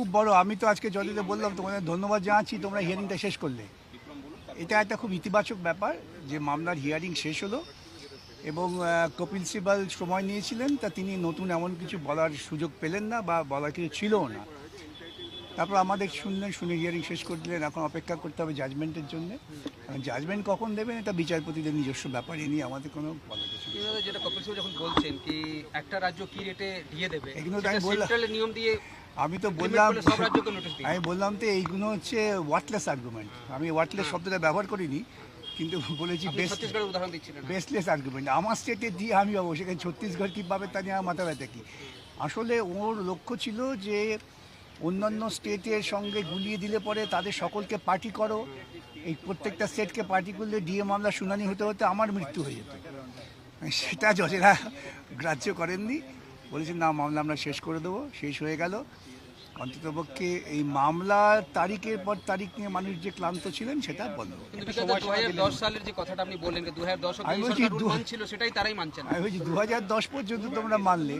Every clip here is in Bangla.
খুব বড়। আমি তো আজকে যদিতে বললাম তোমাদের ধন্যবাদ জানাচ্ছি তোমরা হিয়ারিংটা শেষ করলে। এটা একটা খুব ইতিবাচক ব্যাপার যে মামলার হিয়ারিং শেষ হলো এবং কপিল সিবাল সময় নিয়েছিলেন তা তিনি নতুন এমন কিছু বলার সুযোগ পেলেন না বা বলার কিছু ছিলও না। তারপর আমাদের শুনলেন শুনে হিয়ারিং শেষ করে দিলেন। এখন অপেক্ষা করতে হবে জাজমেন্টের জন্য। জাজমেন্ট কখন দেবেন এটা বিচারপতিদের নিজস্ব ব্যাপার এ নিয়ে আমাদের কোনো বলার কিছু যেটা কপিল সিবাল যখন বলছেন কি একটা রাজ্য কি রেটে দিয়ে দেবে। নিয়ম দিয়ে আমি তো বললাম আমি বললাম তো এইগুলো হচ্ছে ওয়ার্টলেস আর্গুমেন্ট আমি ওয়ার্টলেস শব্দটা ব্যবহার করিনি কিন্তু বলেছি বেসলেস আর্গুমেন্ট আমার স্টেটে দিয়ে আমি পাবো সেখানে ছত্তিশগড় কী পাবে তা নিয়ে আমার মাথা ব্যথা কি? আসলে ওর লক্ষ্য ছিল যে অন্যান্য স্টেটের সঙ্গে গুলিয়ে দিলে পরে তাদের সকলকে পার্টি করো। এই প্রত্যেকটা স্টেটকে পার্টি করলে ডিএ মামলা শুনানি হতে হতে আমার মৃত্যু হয়ে যেত। সেটা জজেরা গ্রাহ্য করেননি। বলেছেন না মামলা আমরা শেষ করে দেবো। শেষ হয়ে গেল। অন্ততপক্ষে এই মামলার তারিখের পর তারিখ নিয়ে মানুষ যে ক্লান্ত ছিলেন সেটা বন্ধ। দু হাজার দশ সালের যে কথাটা আপনি বললেন সেটাই তারাই মানছেন আমি বলছি দু হাজার দশ পর্যন্ত তোমরা মানলে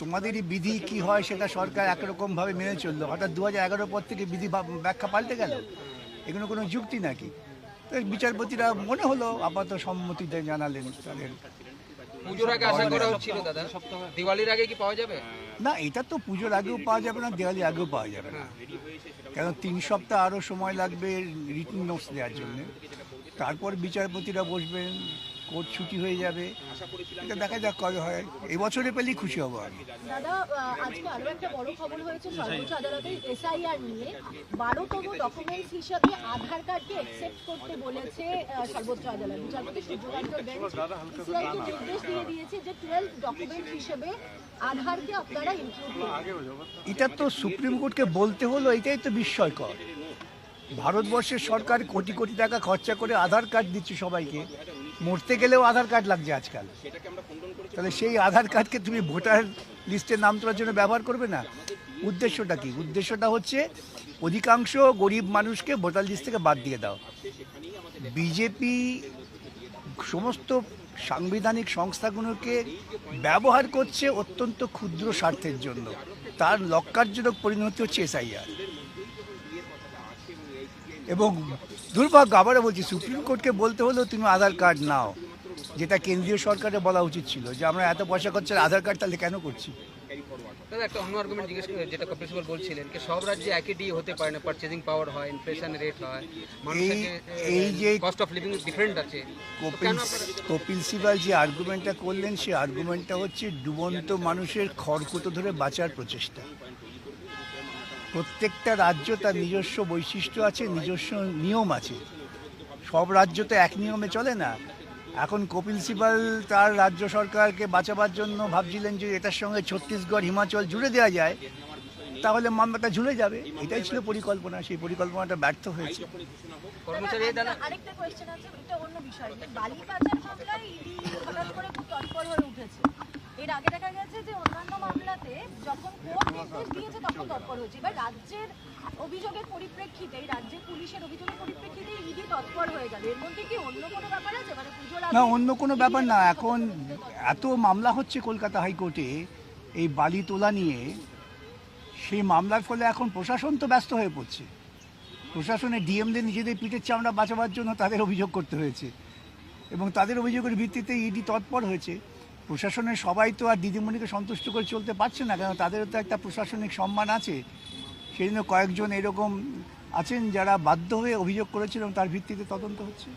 তোমাদেরই বিধি কি হয় সেটা সরকার একরকম ভাবে মেনে চলল। হঠাৎ দু হাজার এগারো পর থেকে বিধি ব্যাখ্যা পাল্টে গেল। এগুলো কোনো যুক্তি নাকি? তো বিচারপতিরা মনে হলো আপাতত সম্মতিতে জানালেন তাদের দিওয়ালির না, এটা তো পুজোর আগেও পাওয়া যাবে না, দেওয়ালি আগেও পাওয়া যাবে না। কেন, তিন সপ্তাহ আরও সময় লাগবে রিটার্ন নোটস দেওয়ার জন্য। তারপর বিচারপতিরা বসবেন। কোর্ট ছুটি হয়ে যাবে। এটা দেখা যাক কবে হয়। এবছরে পেলেই খুশি হব আমি। দাদা আজকে আরও একটা বড় খবর হয়েছে সর্বোচ্চ আদালতের এসআইআর নিয়ে। বারোতম ডকুমেন্টস হিসাবে আধার কার্ডকে একসেপ্ট করতে বলেছে সর্বোচ্চ আদালত। বিচারপতি সূর্যকান্ত বেঞ্চ সিআইকে নির্দেশ দিয়ে দিয়েছে যে টুয়েলভ ডকুমেন্ট হিসেবে আধারকে আপনারা ইনক্লুড এটা তো সুপ্রিম কোর্টকে বলতে হলো এটাই তো বিস্ময়কর। ভারতবর্ষের সরকার কোটি কোটি টাকা খরচা করে আধার কার্ড দিচ্ছে সবাইকে। মরতে গেলেও আধার কার্ড লাগছে আজকাল। তাহলে সেই আধার কার্ডকে তুমি ভোটার লিস্টে নাম তোলার জন্য ব্যবহার করবে না? উদ্দেশ্যটা কি? উদ্দেশ্যটা হচ্ছে অধিকাংশ গরিব মানুষকে ভোটার লিস্ট থেকে বাদ দিয়ে দাও। বিজেপি সমস্ত সাংবিধানিক সংস্থাগুলোকে ব্যবহার করছে অত্যন্ত ক্ষুদ্র স্বার্থের জন্য। তার লক্ষ্যার্জনক পরিণতি হচ্ছে এসআইআর। এবং দুর্ভাগ্য আবারও বলছি সুপ্রিম কোর্টকে বলতে হলেও তুমি আধার কার্ড নাও যেটা কেন্দ্রীয় সরকারের বলা উচিত ছিল যে আমরা এত পয়সা খরচা আধার কার্ড তাহলে কেন করছি? দাদা একটা অন্য আর্গুমেন্ট জিজ্ঞেস যেটা কপিল সিবাল বলছিলেন কি সব রাজ্যে একই ডি হতে পারে না পারচেজিং পাওয়ার হয় ইনফ্লেশন রেট হয় এই- এই যে- কস্ট অফ লিভিং ডিফারেন্ট আছে কপিল কপিল সিবাল যে আর্গুমেন্টটা করলেন সেই আর্গুমেন্টটা হচ্ছে ডুবন্ত মানুষের খড়কুটো ধরে বাঁচার প্রচেষ্টা। প্রত্যেকটা রাজ্য তার নিজস্ব বৈশিষ্ট্য আছে নিজস্ব নিয়ম আছে। সব রাজ্য তো এক নিয়মে চলে না। এখন কপিল সিবাল তার রাজ্য সরকারকে বাঁচাবার জন্য ভাবছিলেন যে এটার সঙ্গে ছত্তিশগড় হিমাচল জুড়ে দেওয়া যায় তাহলে মামলাটা ঝুলে যাবে। এটাই ছিল পরিকল্পনা। সেই পরিকল্পনাটা ব্যর্থ হয়েছে। আরেকটা এর আগে দেখা গেছে যে অন্যান্য মামলাতে যখন কোর্ট নির্দেশ দিয়েছে তখন তৎপর হয়েছে। এবার রাজ্যের অভিযোগের পরিপ্রেক্ষিতে, রাজ্যের পুলিশের অভিযোগের পরিপ্রেক্ষিতে ইডি তৎপর হয়ে গেল। এর মধ্যে কি অন্য কোনো ব্যাপার আছে? মানে না, অন্য কোনো ব্যাপার না। এখন এত মামলা হচ্ছে কলকাতা হাইকোর্টে, এই বালি তোলা নিয়ে। সেই মামলার ফলে এখন প্রশাসন তো ব্যস্ত হয়ে পড়ছে। প্রশাসনের ডিএমদের নিজেদের পিঠের চামড়া বাঁচাবার জন্য তাদের অভিযোগ করতে হয়েছে। এবং তাদের অভিযোগের ভিত্তিতে ইডি তৎপর হয়েছে। প্রশাসনের সবাই তো আর দিদিমণিকে সন্তুষ্ট করে চলতে পারছে না, কেন তাদেরও তো একটা প্রশাসনিক সম্মান আছে। সেই জন্য কয়েকজন এরকম আছেন যারা বাধ্য হয়ে অভিযোগ করেছিলেন তার ভিত্তিতে তদন্ত হচ্ছে।